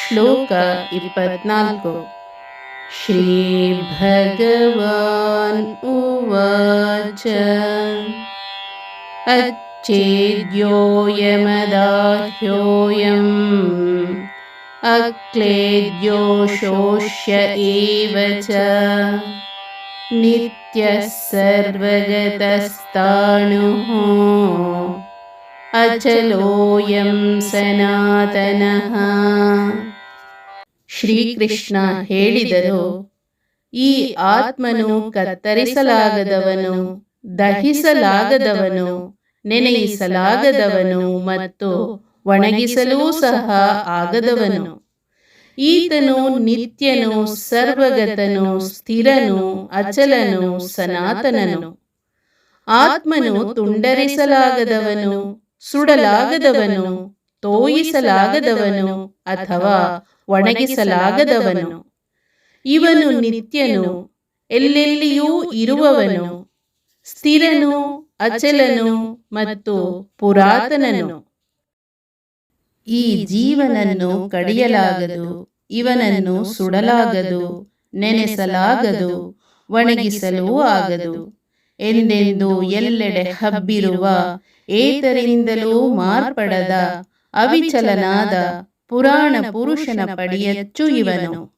ಶ್ಲೋಕ ಇಪ್ಪತ್ನಾಲ್ಕು ಶ್ರೀ ಭಗವಾನ್ ಉವಾಚ अच्छेद्योऽयमदाह्योऽयम् अक्लेद्यो शोष्य एव च नित्यः सर्वगतस्ताणुः अचलोऽयं ಸನಾತನಃ ಶ್ರೀಕೃಷ್ಣ ಹೇಳಿದರು, ಈ ಆತ್ಮನು ಕತ್ತರಿಸಲಾಗದವನು, ದಹಿಸಲಾಗದವನು, ನೆನೆಯಿಸಲಾಗದವನು ಮತ್ತು ಒಣಗಿಸಲೂ ಸಹ ಆಗದವನು. ಈತನು ನಿತ್ಯನು, ಸರ್ವಗತನು, ಸ್ಥಿರನು, ಅಚಲನು, ಸನಾತನನು. ಆತ್ಮನು ತುಂಡರಿಸಲಾಗದವನು, ಸುಡಲಾಗದವನು ತೋಯಿಸಲಾಗದವನು ಅಥವಾ ಒಣಗಿಸಲಾಗದವನು. ಇವನು ನಿತ್ಯನು, ಎಲ್ಲೆಲ್ಲಿಯೂ ಇರುವವನು, ಸ್ಥಿರನು, ಅಚಲನು ಮತ್ತು ಪುರಾತನನು. ಈ ಜೀವನನ್ನು ಕಡಿಯಲಾಗದು, ಇವನನ್ನು ಸುಡಲಾಗದು, ನೆನೆಸಲಾಗದು, ಒಣಗಿಸಲೂ ಆಗದು. ಎಂದೆಂದು ಎಲ್ಲೆಡೆ ಹಬ್ಬಿರುವ ಏತರಿಂದಲೂ ಮಾರ್ಪಡದ ಅವಿಚಲನಾದ ಪುರಾಣ ಪುರುಷನ ಪಡಿಯಚ್ಚು ಇವನು.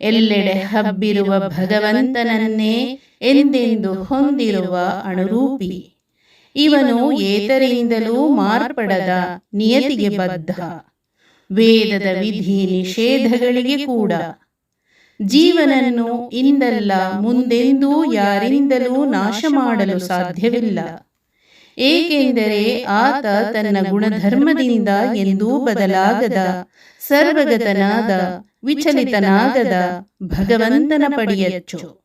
ಎಲ್ಲೆಡೆ ಹಬ್ಬಿರುವ ಭಗವಂತನನ್ನೇ ಎಂದೆಂದು ಹೊಂದಿರುವ ಅಣುರೂಪಿ. ಇವನು ಏತರಿಂದಲೂ ಮಾರ್ಪಡದ ನಿಯತಿಗೆ ಬದ್ಧ. ವೇದದ ವಿಧಿ ನಿಷೇಧಗಳಿಗೆ ಕೂಡ. ಜೀವನನ್ನು ಇಂದಲ್ಲ ಮುಂದೆಂದೂ ಯಾರಿಂದಲೂ ನಾಶ ಮಾಡಲು ಸಾಧ್ಯವಿಲ್ಲ. ಏಕೆಂದರೆ ಆತ ತನ್ನ ಗುಣಧರ್ಮದಿಂದ ಎಂದೂ ಬದಲಾಗದ, ಸರ್ವಗತನಾದ, ವಿಚಲಿತನಾಗದ ಭಗವಂತನ ಪಡೆಯಚ್ಚು.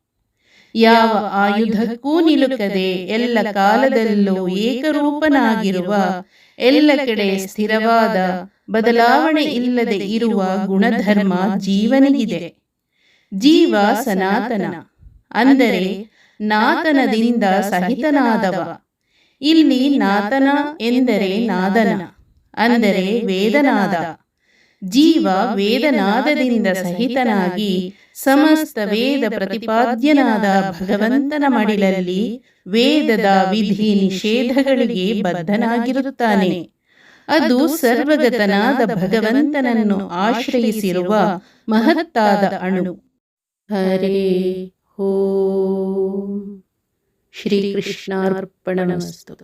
ಯಾವ ಆಯುಧಕ್ಕೂ ನಿಲುಕದೆ ಎಲ್ಲ ಕಾಲದಲ್ಲೂ ಏಕರೂಪನಾಗಿರುವ, ಎಲ್ಲ ಕಡೆ ಸ್ಥಿರವಾದ, ಬದಲಾವಣೆ ಇಲ್ಲದೆ ಇರುವ ಗುಣಧರ್ಮ ಜೀವನಿಗಿದೆ. ಜೀವ ಸನಾತನ. ಅಂದರೆ ನಾತನದಿಂದ ಸಹಿತನಾದವ. ಇಲ್ಲಿ ನಾತನ ಎಂದರೆ ನಾದನ, ಅಂದರೆ ವೇದನಾದ. ಜೀವ ವೇದನಾದದಿಂದ ಸಹಿತನಾಗಿ ಸಮಸ್ತ ವೇದ ಪ್ರತಿಪಾದ್ಯನಾದ ಭಗವಂತನ ಮಡಿಲಲ್ಲಿ ವೇದದ ವಿಧಿ ನಿಷೇಧಗಳಿಗೆ ಬದ್ಧನಾಗಿರುತ್ತಾನೆ. ಅದು ಸರ್ವಗತನಾದ ಭಗವಂತನನ್ನು ಆಶ್ರಯಿಸಿರುವ ಮಹತ್ತಾದ ಅಣು. ಹರೇ ಹೋ. ശ്രീകൃഷ്ണാർപ്പണമസ്തു